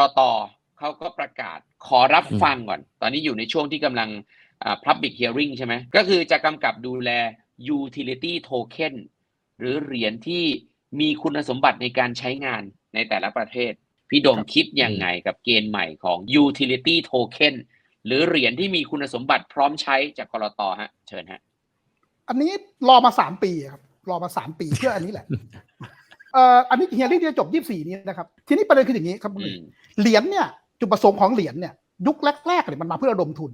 รตเขาก็ประกาศขอรับฟังก่อน ตอนนี้อยู่ในช่วงที่กำลัง public hearing ใช่ไหม ก็คือจะกำกับดูแล utility token หรือเหรียญที่มีคุณสมบัติในการใช้งานในแต่ละประเทศ พี่โดมคิดยังไงกับเกณฑ์ใหม่ของ utility token หรือเหรียญที่มีคุณสมบัติพร้อมใช้จากกรตฮะ เชิญฮะ อันนี้รอมาสามปีครับ รอมาสามปีเพื่ออันนี้แหละ เอ่ออันนี้เฮียรี่จะจบยี่สี่นี้นะครับ ทีนี้ประเด็นคืออย่างนี้ครับคุณหอืนุ่ยมเหรียญเนี่ยจุดประสงค์ของเหรียญเนี่ยยุคแรกๆเนี่ยมันมาเพื่อระดมทุน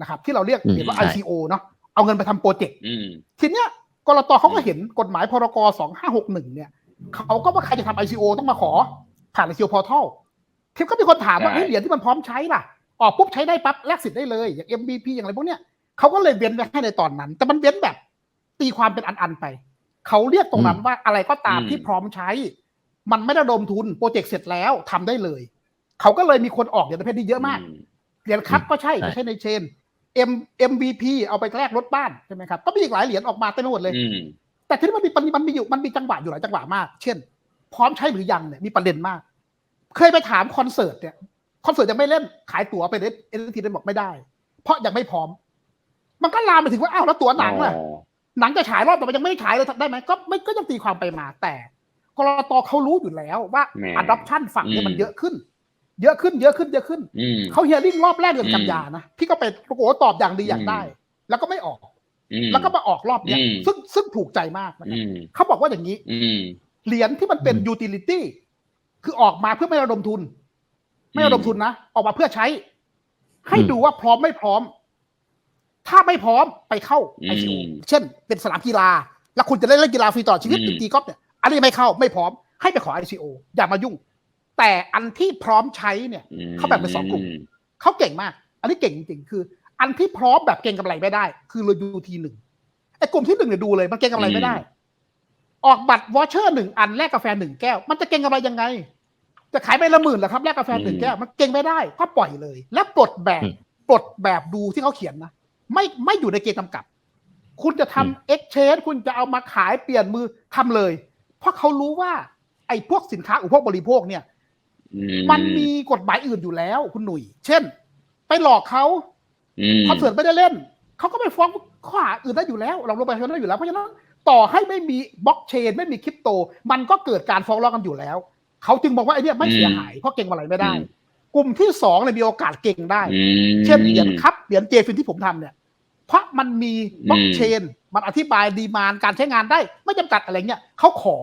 นะครับ ที่เราเรียกอืมเหรียญว่าใช่ ICO เนาะเอาเงินไปทำโปรเจกต์อืมทีเนี้ยกรตเขาก็เห็นกฎหมายพรกสองห้าหกหนึ่งเนี่ยเขาก็ว่าใครจะทำ ICO ต้องมาขอผ่าน ICO Portal ทีก็มีคนถามว่าใช่เฮ้ยเหรียญที่มันพร้อมใช้ล่ะออกปุ๊บใช้ได้ปั๊บแลกสิทธิ์ได้เลยอย่าง MVP อย่างไรพวกเนี้ยเขาก็เลยเว้นไว้ให้ในตอนนั้น แต่มันเว้นแบบตีความเป็นอันๆไป เขาเรียกตรงนั้นว่าอะไรก็ตามอืมที่พร้อมใช้ มันไม่ได้ระดมทุนโปรเจกต์เสร็จแล้วทำได้เลย เขาก็เลยมีคนออกเหรียญประเภทนี้เยอะมากอืเหรียญคัพก็ใช่ใช่ไม่ใช่ในเชน M MVP เอาไปแลกรถบ้านใช่ไหมครับก็มีอีกหลายเหรียญออกมาเต็มไปหมดเลยอืมแต่ทีนี้มันมีมันมีมันมีอยู่มันมีจังหวะอยู่หลายจังหวะมาก เช่น พร้อมใช้หรือยังเนี่ยมีประเด็นมาก เคยไปถามคอนเสิร์ตเนี่ยคอนเสิร์ตยังไม่เล่นขายตั๋วไปเล่นเอ็นทีเดนบอกไม่ได้ เพราะยังไม่พร้อม มันก็ลามไปถึงว่าอ้าวแล้วตั๋วหนังล่ะอ๋อ หนังจะฉายรอบต่อไปยังไม่ได้ฉายเลยได้ไหมก็ไม่ก็ยังตีความไปมาแต่กรตเขารู้อยู่แล้วว่าแหม adoption ฝั่งเนี่ยอืมมันเยอะขึ้น เยอะขึ้น เยอะขึ้น เยอะขึ้นอืมเขาเฮียริ่งรอบแรกเดือนอืมกันยานะพี่ก็ไปปรากฏว่าตอบอย่างดีอย่างได้ แล้วก็ไม่ออกอืมแล้วก็มาออกรอบเนี้ยอืมซึ่งซึ่งถูกใจมากนะคอืรับมเขาบอกว่าอย่างนี้อืมเหรียญที่มันเป็นอืมยูทิลิตี้คือออกมาเพื่อไม่ระดมทุน ไม่ระดมทุนนะออกมาเพื่อใช้ ให้ดูว่าพร้อมไม่พร้อม ถ้าไม่พร้อมไปเข้าอืม ICO เช่น เป็นสนามกีฬา แล้วคุณจะได้เล่นกีฬาฟรีตลอดชีวิตอืมเป็นตีกอล์ฟเนี่ยอันนี้ไม่เข้าไม่พร้อมให้ไปขอ ICO อย่ามายุ่ง แต่อันที่พร้อมใช้เนี่ยเขาแบ่งเป็นสองกลุ่มเขาเก่งมาก อันนี้เก่งจริงๆคือ อันที่พร้อมแบบเก่งกำไรไม่ได้ คือเรายูทีหนึ่งไอ้กลุ่มที่หนึ่งเนี่ยดูเลยมันเก่งกำไรไม่ได้ ออกบัตรวอชเชอร์หนึ่งอันแลกกาแฟหนึ่งแก้ว มันจะเก่งกำไรยังไง จะขายไปละหมื่นเหรอครับแลกกาแฟหนึ่งอืมแก้วมันเก่งไม่ได้ ก็ปล่อยเลย และปลดแบบอืมปลดแบบดูที่เขาเขียนนะ ไม่ไม่อยู่ในเกณฑ์กำกับคุณจะอืมทำเอ็กช e คุณจะเอามาขายเปลี่ยนมือทำเลย เพราะเขารู้ว่า ไอ้พวกสินค้าอุปโภคบริโภคเนี่ยอืมันมีกฎหมายอื่นอยู่แล้ว คุณหนุ่ย เช่น ไปหลอกเขาอืมคอนเสิร์ตไม่ได้เล่น เขาก็ไปฟ้องข้อหาอื่นได้อยู่แล้วเราลงไปทำได้อยู่แล้วเพราะฉะนั้นต่อให้ไม่มีบล็อกเชน ไม่มีคริปโต มันก็เกิดการฟ้องร้องกันอยู่แล้ว เขาจึงบอกว่าไอ้เนี่ยไม่เสียหายเพราะเก่งอะไรไม่ได้อืม กลุ่มที่สองเนี่ยมีโอกาสเก่งได้อืมเช่นเหรียญครับเหรียญเจฟินที่ผมทำเนี่ย เพราะมันมีบล็อกเชน มันอธิบายดีมานการใช้งานได้ ไม่จำกัดอะไรเงี้ยเขาขอ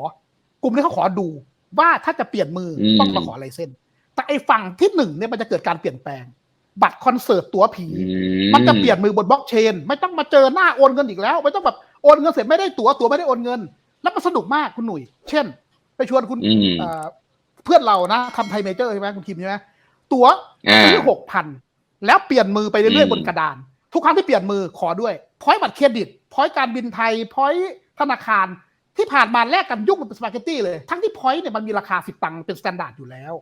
กลุ่มนี้เขาขอดูว่าถ้าจะเปลี่ยนมืออมต้องมาขอลายเส้น แต่ไอ้ฝั่งที่หนึ่งเนี่ยมันจะเกิดการเปลี่ยนแปลง บัตรคอนเสิร์ตตั๋วผีอืมันจะเปลี่ยนมือบนบล็อกเชน ไม่ต้องมาเจอหน้าโอนเงินอีกแล้ว ไม่ต้องแบบโอนเงินเสร็จไม่ได้ตั๋วตั๋วไม่ได้โอนเงิน แล้วมันสนุกมากคุณหนุ่ย เช่น ไปชวนคุณอืมเอ่อเพื่อนเรานะทำไทยเมเจอร์ใช่ไหมคุณคิมใช่ไหม ตั๋วอ่าซื้อหกพันแล้วเปลี่ยนมือไปเรื่อยอืมๆบนกระดาน ทุกครั้งที่เปลี่ยนมือขอด้วยพอยต์บัตรเครดิตพอยต์การบินไทยพอยต์ธนาคารที่ผ่านมาแลกกันยุ่งเป็นสปาเกตตี้เลย ทั้งที่พอยต์เนี่ยมันมีราคาสิบตังค์เป็นสแตนดาร์ดอยู่แล้ว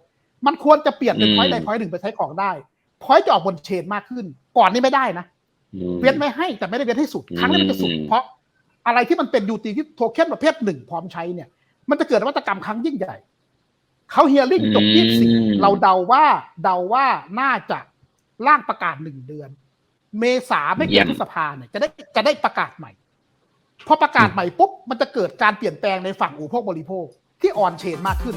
มันควรจะเปลี่ยนเป็นพอยต์ใดพอยต์หนึ่งไปใช้ของได้พอยต์จะออกบนเชนมากขึ้น ก่อนนี่ไม่ได้นะอืมเว้นไม่ให้แต่ไม่ได้เว้นให้สุดอืมครั้งนี้มันจะสุด เพราะอะไรที่มันเป็นยูทีที่โทเค็นประเภทหนึ่งพร้อมใช้เนี่ย มันจะเกิดนวัตกรรมครั้งยิ่งใหญ่ เขาเฮียริ่งจบยี่สิบเราเดาว่า เดาว่าน่าจะร่างประกาศหนึ่งเดือน เมษาไม่เยี่เกิยนมพฤษภาเนี่ยจะได้จะได้ประกาศใหม่ พอประกาศใหม่ปุ๊บมันจะเกิดการเปลี่ยนแปลงในฝั่งอุปโภคบริโภคที่ออนเชนมากขึ้น